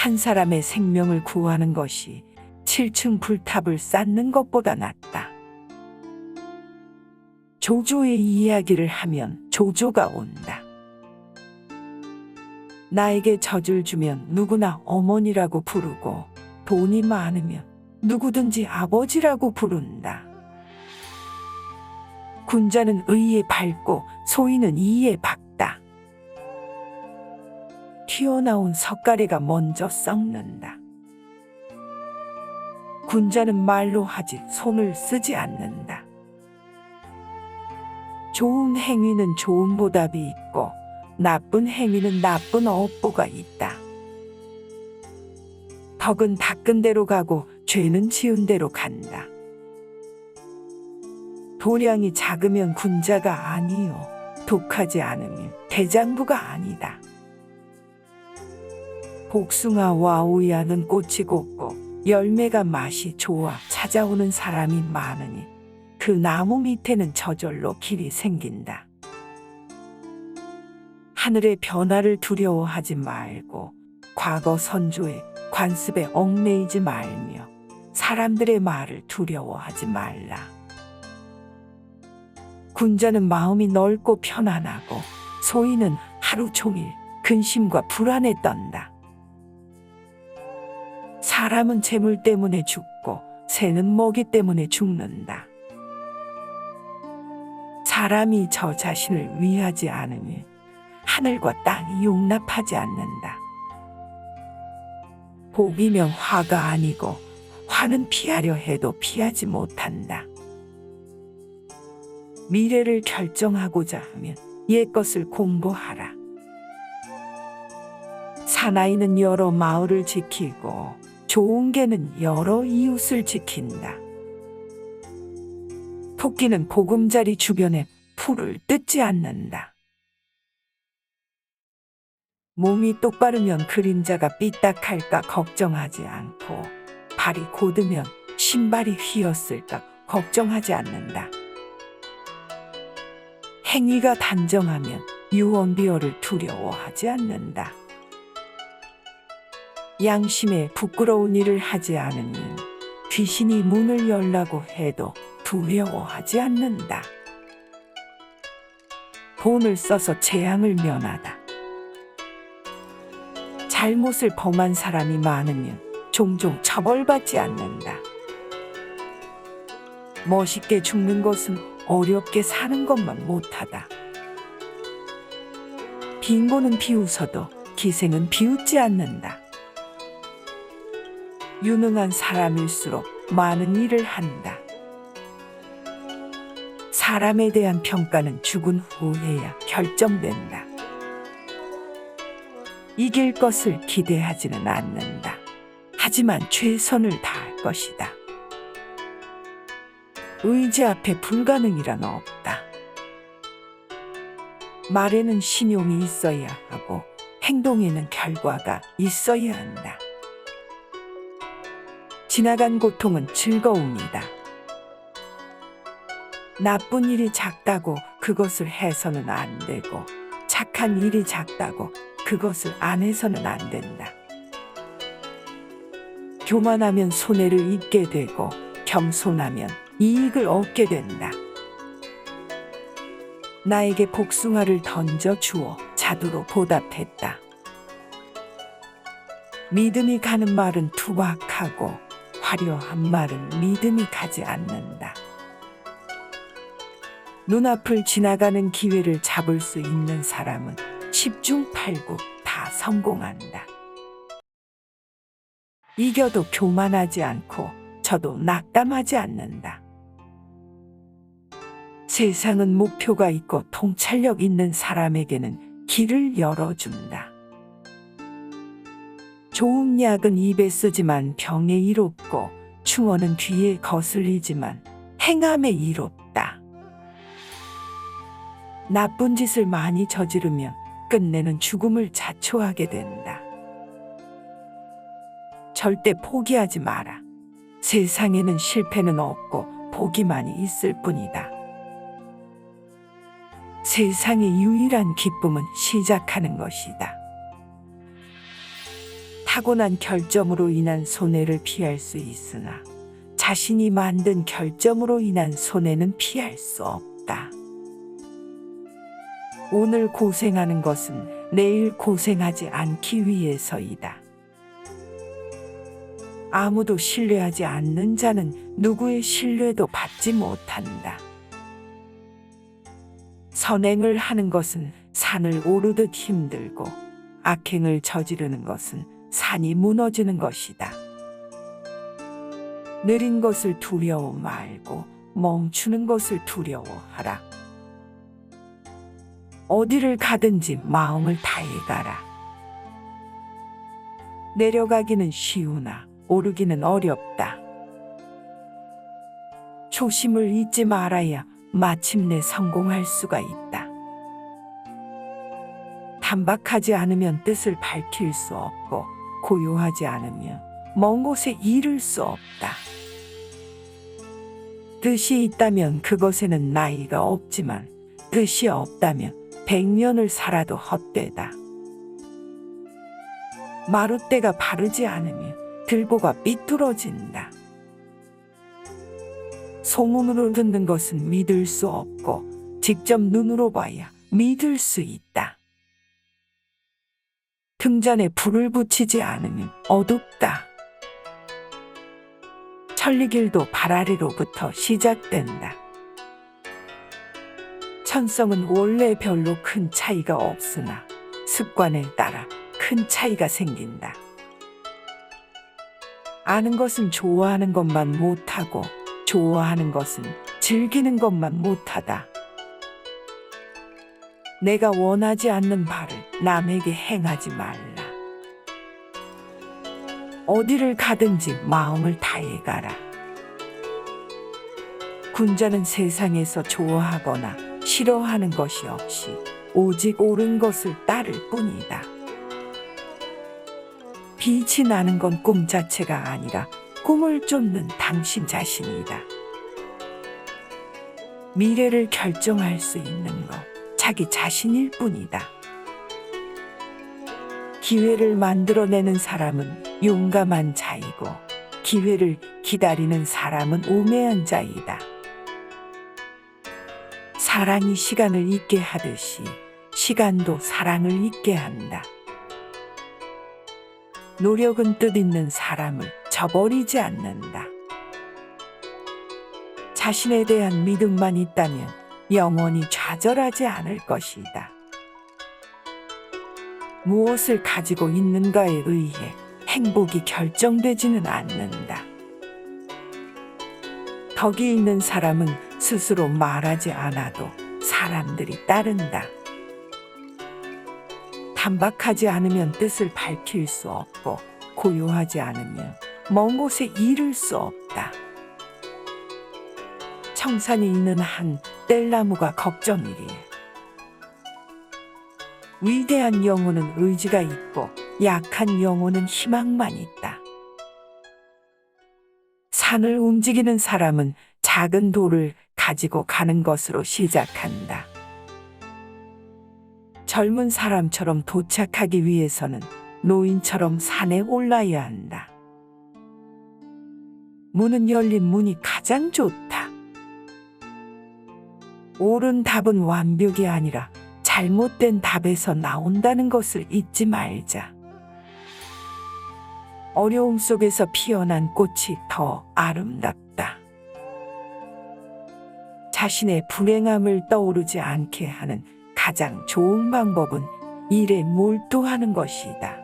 한 사람의 생명을 구하는 것이 7층 불탑을 쌓는 것보다 낫다. 조조의 이야기를 하면 조조가 온다. 나에게 젖을 주면 누구나 어머니라고 부르고 돈이 많으면 누구든지 아버지라고 부른다. 군자는 의에 밝고 소인은 이에 박다. 튀어나온 석가래가 먼저 썩는다. 군자는 말로 하지 손을 쓰지 않는다. 좋은 행위는 좋은 보답이 있고 나쁜 행위는 나쁜 업보가 있다. 덕은 닦은 대로 가고 죄는 지은 대로 간다. 도량이 작으면 군자가 아니요. 독하지 않으면 대장부가 아니다. 복숭아와 오야는 꽃이 곱고 열매가 맛이 좋아 찾아오는 사람이 많으니 그 나무 밑에는 저절로 길이 생긴다. 하늘의 변화를 두려워하지 말고 과거 선조의 관습에 얽매이지 말며 사람들의 말을 두려워하지 말라. 군자는 마음이 넓고 편안하고 소인은 하루 종일 근심과 불안에 떤다. 사람은 재물 때문에 죽고 새는 먹이 때문에 죽는다. 사람이 저 자신을 위하지 않으면 하늘과 땅이 용납하지 않는다. 복이면 화가 아니고 화는 피하려 해도 피하지 못한다. 미래를 결정하고자 하면 옛 것을 공부하라. 사나이는 여러 마을을 지키고 좋은 개는 여러 이웃을 지킨다. 토끼는 보금자리 주변에 풀을 뜯지 않는다. 몸이 똑바르면 그림자가 삐딱할까 걱정하지 않고 발이 곧으면 신발이 휘었을까 걱정하지 않는다. 행위가 단정하면 유언비어를 두려워하지 않는다. 양심에 부끄러운 일을 하지 않으면 귀신이 문을 열라고 해도 두려워하지 않는다. 돈을 써서 재앙을 면하다. 잘못을 범한 사람이 많으면 종종 처벌받지 않는다. 멋있게 죽는 것은 어렵게 사는 것만 못하다. 빈곤은 비웃어도 기생은 비웃지 않는다. 유능한 사람일수록 많은 일을 한다. 사람에 대한 평가는 죽은 후에야 결정된다. 이길 것을 기대하지는 않는다. 하지만 최선을 다할 것이다. 의지 앞에 불가능이란 없다. 말에는 신용이 있어야 하고 행동에는 결과가 있어야 한다. 지나간 고통은 즐거움이다. 나쁜 일이 작다고 그것을 해서는 안 되고 착한 일이 작다고 그것을 안 해서는 안 된다. 교만하면 손해를 입게 되고 겸손하면 이익을 얻게 된다. 나에게 복숭아를 던져 주어 자두로 보답했다. 믿음이 가는 말은 투박하고 화려한 말은 믿음이 가지 않는다. 눈앞을 지나가는 기회를 잡을 수 있는 사람은 10중 8구 다 성공한다. 이겨도 교만하지 않고 저도 낙담하지 않는다. 세상은 목표가 있고 통찰력 있는 사람에게는 길을 열어준다. 좋은 약은 입에 쓰지만 병에 이롭고 충언은 귀에 거슬리지만 행함에 이롭다. 나쁜 짓을 많이 저지르면 끝내는 죽음을 자초하게 된다. 절대 포기하지 마라. 세상에는 실패는 없고 포기만이 있을 뿐이다. 세상의 유일한 기쁨은 시작하는 것이다. 타고난 결점으로 인한 손해를 피할 수 있으나 자신이 만든 결점으로 인한 손해는 피할 수 없다. 오늘 고생하는 것은 내일 고생하지 않기 위해서이다. 아무도 신뢰하지 않는 자는 누구의 신뢰도 받지 못한다. 선행을 하는 것은 산을 오르듯 힘들고 악행을 저지르는 것은 산이 무너지는 것이다. 느린 것을 두려워 말고 멈추는 것을 두려워하라. 어디를 가든지 마음을 다해 가라. 내려가기는 쉬우나 오르기는 어렵다. 초심을 잊지 말아야 마침내 성공할 수가 있다. 단박하지 않으면 뜻을 밝힐 수 없고 고요하지 않으면 먼 곳에 이를 수 없다. 뜻이 있다면 그것에는 나이가 없지만 뜻이 없다면 백년을 살아도 헛되다. 마룻대가 바르지 않으면 들보가 삐뚤어진다. 소문으로 듣는 것은 믿을 수 없고 직접 눈으로 봐야 믿을 수 있다. 등잔에 불을 붙이지 않으면 어둡다. 천리길도 발 아래로부터 시작된다. 천성은 원래 별로 큰 차이가 없으나 습관에 따라 큰 차이가 생긴다. 아는 것은 좋아하는 것만 못하고 좋아하는 것은 즐기는 것만 못하다. 내가 원하지 않는 바를 남에게 행하지 말라. 어디를 가든지 마음을 다해 가라. 군자는 세상에서 좋아하거나 싫어하는 것이 없이 오직 옳은 것을 따를 뿐이다. 빛이 나는 건 꿈 자체가 아니라 꿈을 쫓는 당신 자신이다. 미래를 결정할 수 있는 것, 자기 자신일 뿐이다. 기회를 만들어내는 사람은 용감한 자이고, 기회를 기다리는 사람은 우매한 자이다. 사랑이 시간을 잊게 하듯이 시간도 사랑을 잊게 한다. 노력은 뜻 있는 사람을 저버리지 않는다. 자신에 대한 믿음만 있다면 영원히 좌절하지 않을 것이다. 무엇을 가지고 있는가에 의해 행복이 결정되지는 않는다. 덕이 있는 사람은 스스로 말하지 않아도 사람들이 따른다. 단박하지 않으면 뜻을 밝힐 수 없고 고요하지 않으면 먼 곳에 이를 수 없다. 청산이 있는 한 뗄나무가 걱정이리에. 위대한 영혼은 의지가 있고 약한 영혼은 희망만 있다. 산을 움직이는 사람은 작은 돌을 가지고 가는 것으로 시작한다. 젊은 사람처럼 도착하기 위해서는 노인처럼 산에 올라야 한다. 문은 열린 문이 가장 좋다. 옳은 답은 완벽이 아니라 잘못된 답에서 나온다는 것을 잊지 말자. 어려움 속에서 피어난 꽃이 더 아름답다. 자신의 불행함을 떠오르지 않게 하는 가장 좋은 방법은 일에 몰두하는 것이다.